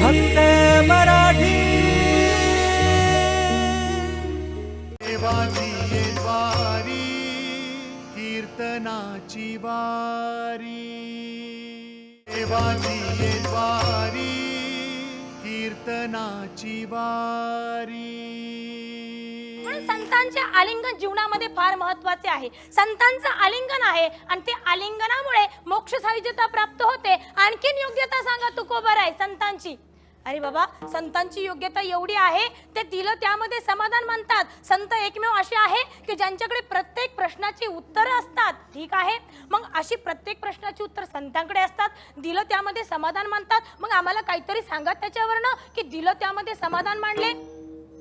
फक्त मराठी. देवाची ये द्वारी कीर्तनाची वारी. देवाची ये द्वारी कीर्तनाची वारी. म्हणून संतांचे आलिंगन जीवनामध्ये फार महत्त्वाचे आहे. संतांचं आलिंगन आहे आणि ते आलिंगनामुळे मोक्ष सायुज्यता प्राप्त होते. आणखीन योग्यता सांगा तुकोबर आहे संतांची? अरे बाबा संतांची योग्यता एवढी आहे ते दिलं त्यामध्ये समाधान मानतात. संत एकमेव असे आहे की ज्यांच्याकडे प्रत्येक प्रश्नाची उत्तरं असतात. ठीक आहे? मग अशी प्रत्येक प्रश्नाची उत्तर संतांकडे असतात दिलं त्यामध्ये समाधान मानतात. मग आम्हाला काहीतरी सांगा त्याच्यावरनं की दिलं त्यामध्ये समाधान मांडले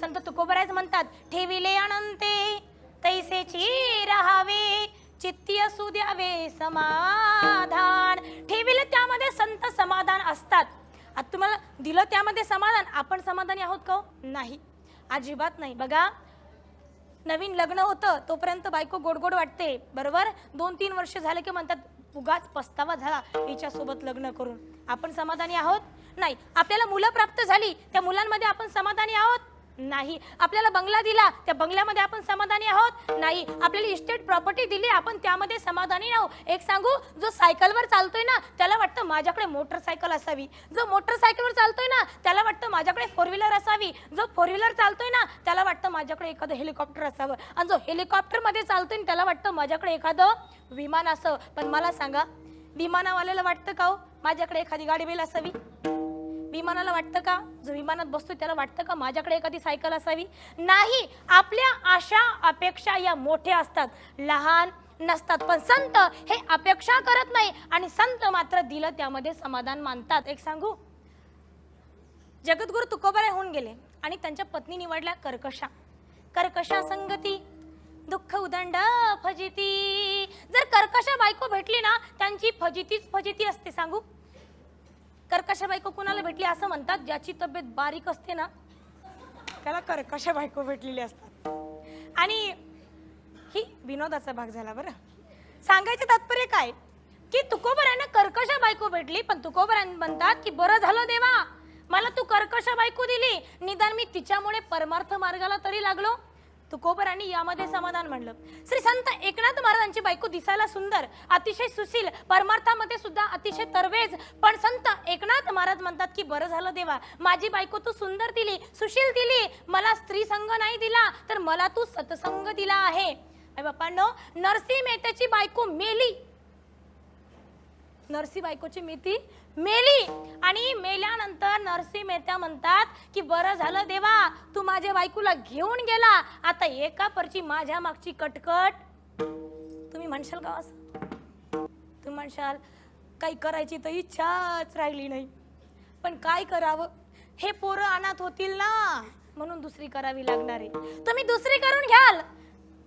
संत तुकोबरायच म्हणतात ठेविले अनंते तैसेची राहावे चित्ती असू द्यावे समाधान. ठेविले त्यामध्ये संत समाधान असतात. आता तुम्हाला दिलं त्यामध्ये समाधान. आपण समाधानी आहोत का हो? नाही. अजिबात नाही. बघा नवीन लग्न होतं तोपर्यंत बायको गोड गोड वाटते. बरोबर? दोन तीन वर्ष झाले की म्हणतात उगाच पस्तावा झाला हिच्यासोबत लग्न करून. आपण समाधानी आहोत? नाही. आपल्याला मुलं प्राप्त झाली. त्या मुलांमध्ये आपण समाधानी आहोत? नाही. आपल्याला बंगला दिला त्या बंगल्यामध्ये आपण समाधानी आहोत? नाही. आपल्याला इस्टेट प्रॉपर्टी दिली आपण त्यामध्ये समाधानी आहोत एक सांगू जो सायकलवर चालतोय ना त्याला वाटतं माझ्याकडे मोटरसायकल असावी. जो मोटरसायकलवर चालतोय ना त्याला वाटतं माझ्याकडे फोर व्हीलर असावी. जो फोर व्हीलर चालतोय ना त्याला वाटतं माझ्याकडे एखादं हेलिकॉप्टर असावं. आणि जो हेलिकॉप्टरमध्ये चालतोय ना, त्याला वाटतं माझ्याकडे एखादं विमान असावं पण मला सांगा विमानावाल्याला वाटतं का हो माझ्याकडे एखादी गाडी बेल असावी? विमानाला वाटतं का? जो विमानात बसतो त्याला वाटतं का माझ्याकडे एखादी सायकल असावी? नाही आपल्या आशा अपेक्षा या मोठ्या असतात. लहान नसतात पण संत हे अपेक्षा करत नाही आणि संत मात्र दिलं त्यामध्ये समाधान मानतात. एक सांगू? जगद्गुरु तुकोबर होऊन गेले आणि त्यांच्या पत्नी निवडल्या कर्कशा. कर्कशा संगती दुःख उदंड फजिती. जर कर्कशा बायको भेटली ना त्यांची फजितीच फजिती असते. सांगू? कर्कशा बायको कुणाला भेटली असं म्हणतात? ज्याची तब्येत बारीक असते ना. त्याला कर्कशा बायको भेटलेली असतात. आणि ही विनोदाचा भाग झाला बरं. सांगायचं तात्पर्य काय? की तुकोबरांना कर्कशा बायको भेटली पण तुकोबरान म्हणतात की बरं झालं देवा मला तू कर्कशा बायको दिली. निदान मी तिच्यामुळे परमार्थ मार्गाला तरी लागलो. तुकोबरांनी यामध्ये समाधान म्हणलं श्री संत एकनाथ महाराजांची बायको दिसायला सुंदर अतिशय सुशील परमार्थामध्ये सुद्धा अतिशय तरवेज पण संत एकनाथ महाराज म्हणतात की बरं झालं देवा माझी बायको तू सुंदर दिली सुशील दिली मला स्त्री संघ नाही दिला तर मला तू सतसंग दिला आहे. अरे बापांनो नरसिंह मेहताची बायको मेली. नरसी बायकोची मेथी मेली. आणि मेल्यानंतर नरसी मेहता म्हणतात की बरं झालं देवा तू माझ्या बायकोला घेऊन गेला. आता एका परची माझ्या मागची कटकट. तुम्ही म्हणशाल का असं? तुम्ही म्हणशाल काही करायची तर इच्छाच राहिली नाही. पण काय करावं? हे पोरं अनाथ होतील ना. म्हणून दुसरी करावी लागणार आहे. तुम्ही दुसरी करून घ्याल.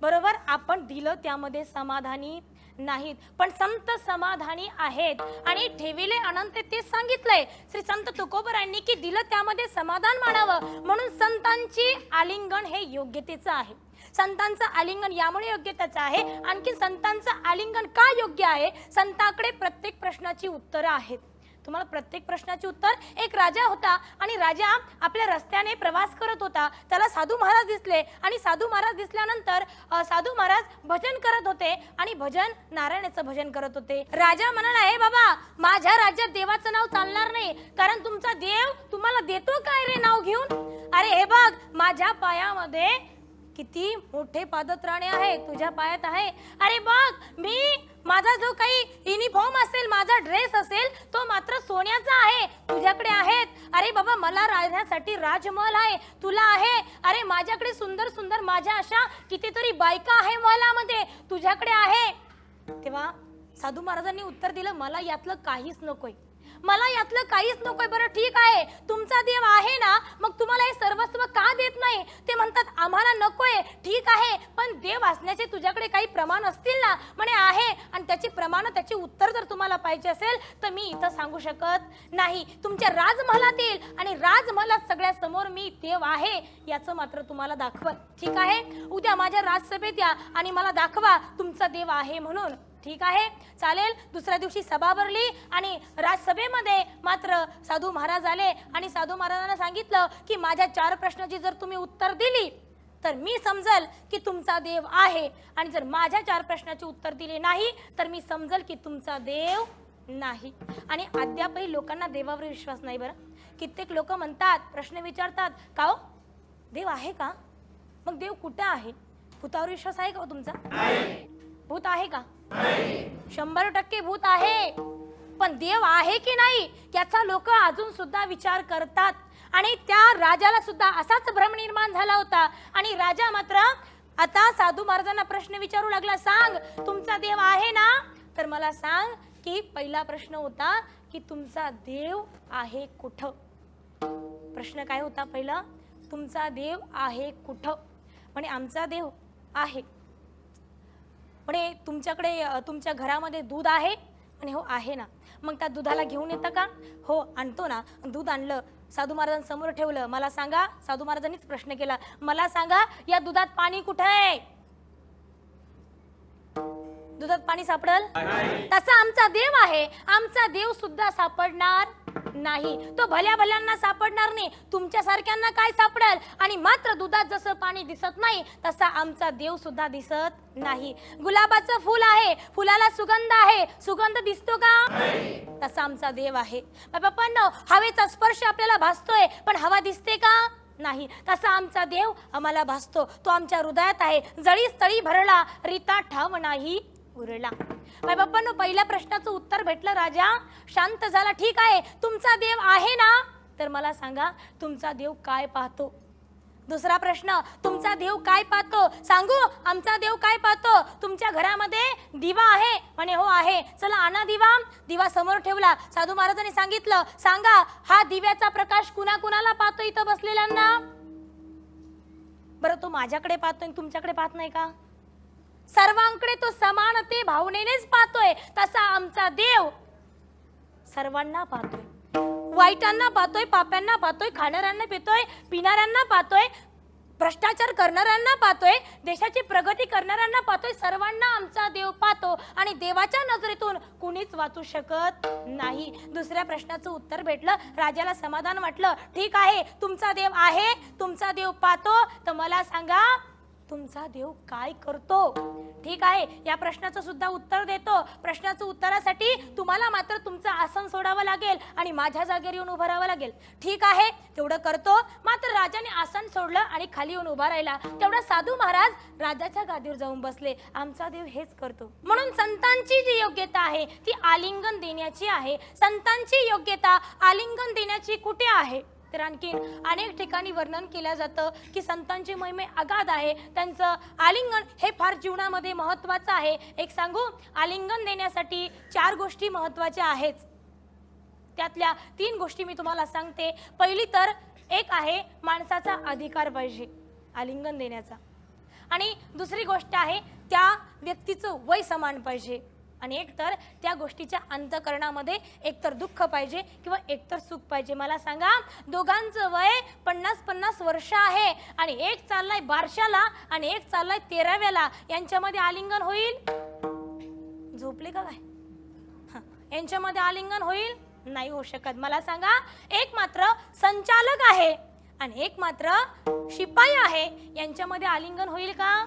बरोबर? आपण दिलं त्यामध्ये समाधानी. नाहीत. पण संत समाधानी आहेत. आणि ठेविले अनंत ते सांगितलंय. श्री संत तुकोबरांनी की दिलं त्यामध्ये समाधान मानावं. म्हणून संतांची आलिंगन हे योग्यतेचं आहे. संतांचं आलिंगन यामुळे योग्यतेचं आहे. आणखी संतांचं आलिंगन का योग्य आहे? संताकडे प्रत्येक प्रश्नाची उत्तरं आहेत. तुम्हाला प्रत्येक प्रश्नाचे उत्तर एक राजा होता आणि राजा आपल्या रस्त्याने प्रवास करत होता. त्याला साधू महाराज दिसले आणि साधू महाराज दिसल्यानंतर साधू महाराज भजन करत होते आणि भजन नारायणाचं भजन करत होते. राजा म्हणाला हे बाबा माझ्या राज्यात देवाचं नाव चालणार नाही. कारण तुमचा देव तुम्हाला देतो काय रे नाव घेऊन? अरे हे बघ माझ्या पायामध्ये किती मोठे पादत्राणे आहे तुझ्या पायात आहे. अरे बघ मी माझा जो काही युनिफॉर्म असेल माझा ड्रेस असेल तो मात्र सोन्याचा आहे. तुझ्याकडे आहेत. अरे बाबा मला राहण्यासाठी राजमहल आहे. तुला आहे. अरे माझ्याकडे सुंदर सुंदर माझ्या अशा कितीतरी बायका आहे महलामध्ये तुझ्याकडे आहे. तेव्हा साधू महाराजांनी उत्तर दिलं मला यातलं काहीच नकोय. मला यातलं काहीच नकोय. बरं ठीक आहे. तुमचा देव आहे ना मग तुम्हाला हे सर्वस्व का देत नाही? ते म्हणतात आम्हाला नकोय. ठीक आहे पण देव असण्याचे तुझ्याकडे काही प्रमाण असतील ना म्हणे आहे. आणि त्याची प्रमाण त्याची उत्तर जर तुम्हाला पाहिजे असेल तर मी इथं सांगू शकत नाही. तुमच्या राजमहालातील आणि राजमहालात सगळ्या समोर मी देव आहे याचं मात्र तुम्हाला दाखवत ठीक आहे? उद्या माझ्या राजसभेत या आणि मला दाखवा तुमचा देव आहे म्हणून. ठीक आहे. चालेल. दुसऱ्या दिवशी सभा भरली आणि राजसभेमध्ये मात्र साधू महाराज आले आणि साधू महाराजांना सांगितलं की माझ्या चार प्रश्नाची जर तुम्ही उत्तर दिली तर मी समजल की तुमचा देव आहे. आणि जर माझ्या चार प्रश्नाची उत्तर दिले नाही तर मी समजल की तुमचा देव नाही. आणि अद्यापही लोकांना देवावर विश्वास नाही बरं. कित्येक लोक म्हणतात प्रश्न विचारतात का हो? देव आहे का? मग देव कुठे आहे? भूतावर विश्वास आहे का हो तुमचा? भूत आहे का? शंभर टक्के भूत आहे. पण देव आहे की नाही याचा लोक अजून सुद्धा विचार करतात. आणि त्या राजाला सुद्धा असाच भ्रम निर्माण झाला होता. आणि राजा मात्र आता साधू महाराजांना प्रश्न विचारू लागला सांग तुमचा देव आहे ना? तर मला सांग की पहिला प्रश्न होता की तुमचा देव आहे कुठं? प्रश्न काय होता पहिला? तुमचा देव आहे कुठं? म्हणजे आमचा देव आहे. म्हणे तुमच्याकडे तुमच्या घरामध्ये दूध आहे? आणि हो आहे ना. मग त्या दुधाला घेऊन येतं का? हो आणतो ना. दूध आणलं साधू महाराजांसमोर ठेवलं मला सांगा साधू महाराजांनीच प्रश्न केला मला सांगा या दुधात पाणी कुठं आहे? दुधात पाणी सापडल? तसा आमचा देव आहे. आमचा देव सुद्धा सापडणार नाही. तो भल्या भल्यांना सापडणार नाही. तुमच्या सारख्यांना काय सापडेल? आणि मात्र दुधात जसं पाणी दिसत नाही तसा आमचा देव सुद्धा दिसत नाही. गुलाबाचं फुल आहे. फुलाला सुगंध आहे. सुगंध दिसतो का? तसा आमचा देव आहे. पण हवेचा स्पर्श आपल्याला भासतोय पण हवा दिसते का? नाही. तसा आमचा देव आम्हाला भासतो. तो आमच्या हृदयात आहे. जळी स्थळी भरला रीता ठाव नाही. उरला. माझ्या बाप्पांनो पहिल्या प्रश्नाचं उत्तर भेटलं राजा. शांत झाला. ठीक आहे. तुमचा देव आहे ना? तर मला सांगा तुमचा देव काय पाहतो? दुसरा प्रश्न तुमचा देव काय पाहतो? सांगू आमचा देव काय पाहतो? तुमच्या घरामध्ये दिवा आहे? म्हणे हो आहे. चला आणा दिवा. दिवा समोर ठेवला. साधू महाराजांनी सांगितलं सांगा हा दिव्याचा प्रकाश कुणा कुणाला पाहतो इथं बसलेल्यांना? बरं तो माझ्याकडे पाहतोय तुमच्याकडे पाहत नाही का? सर्वांकडे तो समानते भावनेनेच पाहतोय. तसा आमचा देव सर्वांना पाहतोय. वाईटांना पाहतोय पाप्यांना पाहतोय खाणाऱ्यांना पितोय पिणाऱ्यांना पाहतोय भ्रष्टाचार करणाऱ्यांना पाहतोय देशाची प्रगती करणाऱ्यांना पाहतोय सर्वांना आमचा देव पाहतो. आणि देवाच्या नजरेतून कुणीच वाचू शकत नाही. दुसऱ्या प्रश्नाचं उत्तर भेटलं राजाला समाधान वाटलं. ठीक आहे तुमचा देव आहे तुमचा देव पाहतो. तर मला सांगा तुमचा देव काय करतो? ठीक आहे या प्रश्नाचं सुद्धा उत्तर देतो. प्रश्नाचं उत्तरासाठी तुम्हाला मात्र तुमचं आसन सोडावं लागेल आणि माझ्या जागेवर येऊन उभं राहावं लागेल. ठीक आहे तेवढं करतो. मात्र राजाने आसन सोडलं आणि खाली येऊन उभा राहिला. तेवढा साधू महाराज राजाच्या गादीवर जाऊन बसले. आमचा देव हेच करतो. म्हणून संतांची जी योग्यता आहे ती आलिंगन देण्याची आहे. संतांची योग्यता आलिंगन देण्याची कुठे आहे? तर आणखीन अनेक ठिकाणी वर्णन केलं जातं की संतांचे महिमे अगाध आहे. त्यांचं आलिंगन हे फार जीवनामध्ये महत्त्वाचं आहे. एक सांगू आलिंगन देण्यासाठी चार गोष्टी महत्त्वाच्या आहेत. त्यातल्या तीन गोष्टी मी तुम्हाला सांगते. पहिली तर एक आहे माणसाचा अधिकार पाहिजे आलिंगन देण्याचा. आणि दुसरी गोष्ट आहे त्या व्यक्तीचं वय समान पाहिजे. आणि एकतर त्या गोष्टीच्या अंतकरणामध्ये एकतर दुःख पाहिजे किंवा एकतर सुख पाहिजे. मला सांगा दोघांचं वय पन्नास पन्नास वर्ष आहे आणि एक चाललाय बारशाला आणि एक चाललाय तेराव्याला. यांच्यामध्ये आलिंगन होईल? झोपले का काय? यांच्यामध्ये आलिंगन होईल? नाही होऊ शकत. मला सांगा एक मात्र संचालक आहे आणि एक मात्र शिपाई आहे. यांच्यामध्ये आलिंगन होईल का?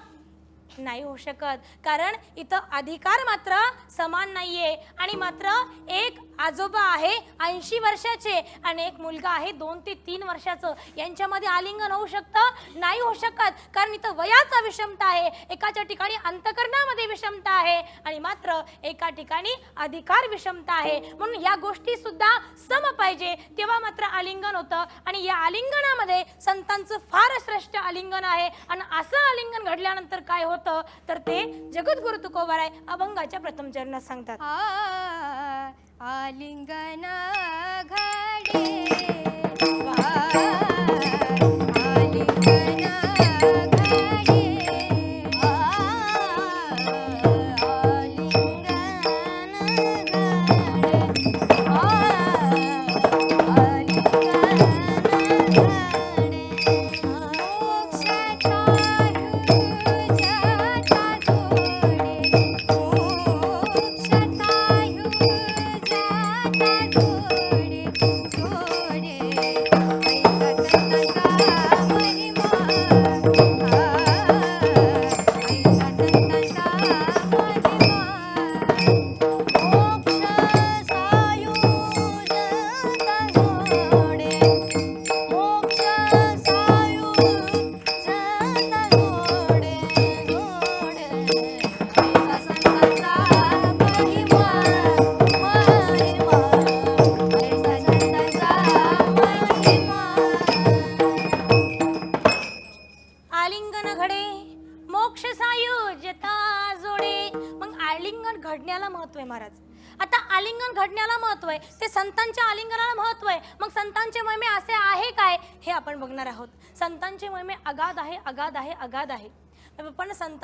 नाही होऊ शकत. कारण इथं अधिकार मात्र समान नाही आहे आणि मात्र एक आजोबा आहे ऐंशी वर्षाचे आणि एक मुलगा आहे दोन ते तीन वर्षाचं. यांच्यामध्ये आलिंगन होऊ शकतं नाही होऊ शकत. कारण इथं वयाचा विषमता आहे. एकाच्या ठिकाणी अंतकरणामध्ये विषमता आहे. आणि मात्र एका ठिकाणी अधिकार विषमता आहे. म्हणून या गोष्टी सुद्धा सम पाहिजे. तेव्हा मात्र आलिंगन होतं. आणि या आलिंगनामध्ये संतांचं फार श्रेष्ठ आलिंगन आहे. आणि असं आलिंगन घडल्यानंतर काय होतं? तर ते जगद्गुरु तुकोबाराय अभंगाच्या प्रथम चरणात सांगतात. आ आलिंगन घडे.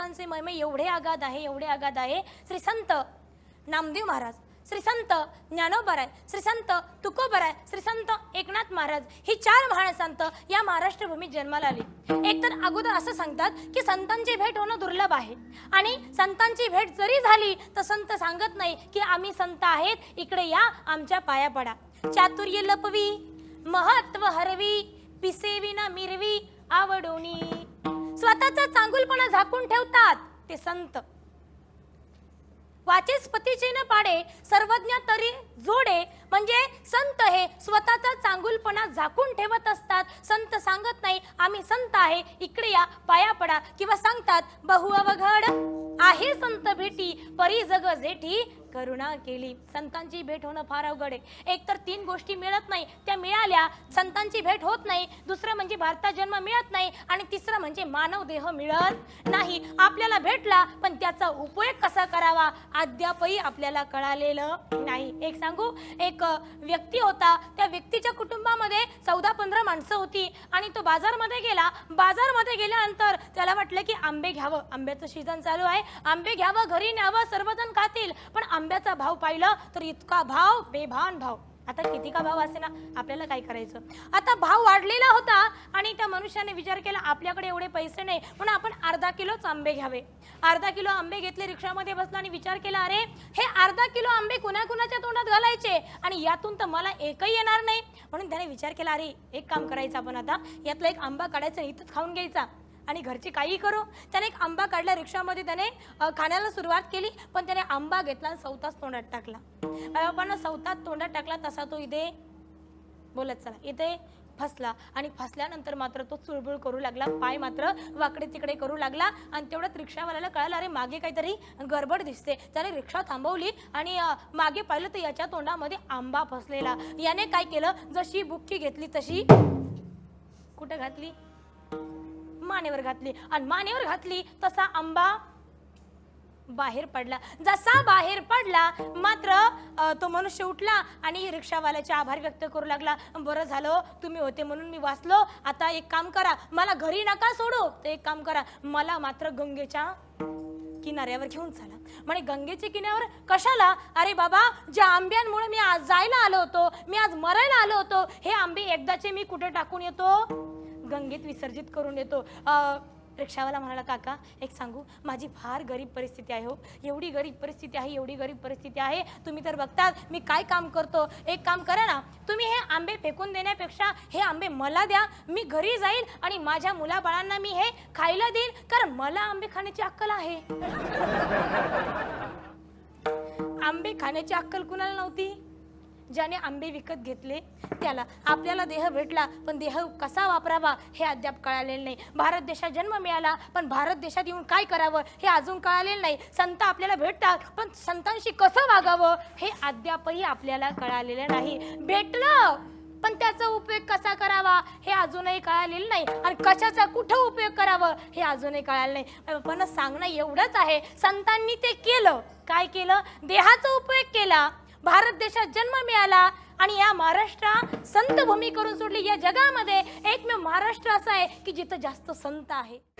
संतांचे महिमे एवढे अगाध आहे एवढे अगाध आहे. श्री संत नामदेव महाराज श्री संत ज्ञानोबराय श्री संत तुकोबराय श्री संत एकनाथ महाराज ही चार महान संत या महाराष्ट्र भूमीत जन्माला आली. एक तर अगोदर असं सांगतात की संतांची भेट होणं दुर्लभ आहे. आणि संतांची भेट जरी झाली तर संत सांगत नाही की आम्ही संत आहेत इकडे या आमच्या पाया पडा. चातुर्य लपवी महत्त्व हरवी पिसेवी ना मिरवी आवडोनी स्वतःचा चांगुलपणा झाकून ठेवतात. ते संत. वाचस्पतीचे न पाडे सर्वज्ञ तरी जोडे. म्हणजे संत हे स्वतःचा चांगुलपणा झाकून ठेवत असतात. संत सांगत नाही आम्ही संत आहे. इकडे या पाया पडा. किंवा सांगतात बहु अवघड आहे संत भेटी परी जग जेठी. करुणा केली. संतांची भेट होणं फार अवघड आहे. एक तर तीन गोष्टी मिळत नाही. त्या मिळाल्या संतांची भेट होत नाही. दुसरं म्हणजे भारतात जन्म मिळत नाही. आणि तिसरं म्हणजे मानव देह मिळत नाही. आपल्याला भेटला पण त्याचा उपयोग कसा करावा? अद्यापही आपल्याला कळालेलं नाही. एक सांगू? एक व्यक्ती होता. त्या व्यक्तीच्या कुटुंबामध्ये चौदा पंधरा माणसं होती. आणि तो बाजारमध्ये गेला. बाजारमध्ये गेल्यानंतर त्याला वाटलं की आंबे घ्यावं. आंब्याचं सीझन चालू आहे. आंबे घ्यावं घरी न्यावं सर्वजण खातील. पण आंब्याचा भाव पाहिलं तर इतका भाव बेभान भाव. आता किती का भाव असे ना आपल्याला काय करायचं? आता भाव वाढलेला होता आणि त्या मनुष्याने विचार केला आपल्याकडे एवढे पैसे नाही म्हणून आपण अर्धा किलोच आंबे घ्यावे. अर्धा किलो आंबे घेतले रिक्षामध्ये बसला आणि विचार केला अरे हे अर्धा किलो आंबे कुणा कुणाच्या तोंडात घालायचे? आणि यातून तर मला एकही येणार नाही. म्हणून त्याने विचार केला अरे एक काम करायचं आपण आता. यातला एक आंबा काढायचा इथंच खाऊन घ्यायचा. आणि घरची काही करू. त्याने एक आंबा काढला रिक्षामध्ये. त्याने खाण्याला सुरुवात केली पण त्याने आंबा घेतला आणि सवताच तोंडात टाकला. बाबांना सौतात तोंडात टाकला तसा तो इथे बोलत चला. इथे फसला आणि फसल्यानंतर मात्र तो चुळबुळ करू लागला. पाय मात्र वाकडे तिकडे करू लागला आणि तेवढ्यात रिक्षावाल्याला कळालं अरे मागे काहीतरी गडबड दिसते. त्याने रिक्षा थांबवली आणि मागे पाहिलं तर याच्या तोंडामध्ये आंबा फसलेला. याने काय केलं? जशी बुक्की घेतली तशी कुठं घातली? मानेवर घातली. आणि मानेवर घातली तसा आंबा बाहेर पडला. जसा बाहेर पडला मात्र तो मनुष्य उठला आणि रिक्षावाल्याचे आभार व्यक्त करू लागला. बरं झालं तुम्ही होते म्हणून मी वाचलो. आता एक काम करा मला घरी नका सोडू. तर एक काम करा मला मात्र गंगेच्या किनाऱ्यावर घेऊन चला. म्हणे गंगेच्या किनाऱ्यावर कशाला? अरे बाबा ज्या आंब्यांमुळे मी आज जायला आलो होतो मी आज मरायला आलो होतो हे आंबे एकदाचे मी कुठे टाकून येतो? गंगेत विसर्जित करून येतो. रिक्षावाला म्हणाला काका एक सांगू? माझी फार गरीब परिस्थिती आहे हो. एवढी गरीब परिस्थिती आहे एवढी गरीब परिस्थिती आहे. तुम्ही तर बघतात मी काय काम करतो? एक काम करा ना तुम्ही हे आंबे फेकून देण्यापेक्षा हे आंबे मला द्या. मी घरी जाईल आणि माझ्या मुलाबाळांना मी हे खायला देईल कारण मला आंबे खाण्याची अक्कल आहे. आंबे खाण्याची अक्कल कुणाला नव्हती? ज्याने आंबे विकत घेतले त्याला आपल्याला देह भेटला पण देह कसा वापरावा हे अद्याप कळालेलं नाही. भारत देशात जन्म मिळाला पण भारत देशात येऊन काय करावं हे अजून कळालेलं नाही. संत आपल्याला भेटतात पण संतांशी कसं वागावं हे अद्यापही आपल्याला कळालेलं नाही. भेटलं पण त्याचा उपयोग कसा करावा हे अजूनही कळालेलं नाही. आणि कशाचा कुठं उपयोग करावं हे अजूनही कळालं नाही. पण सांगणं एवढंच आहे संतांनी ते केलं. काय केलं? देहाचा उपयोग केला. भारत देशात जन्म मिळाला आणि या महाराष्ट्र संत भूमी करून सोडली. या जगामध्ये एकमेव महाराष्ट्र असा आहे की जिथं जास्त संत आहे.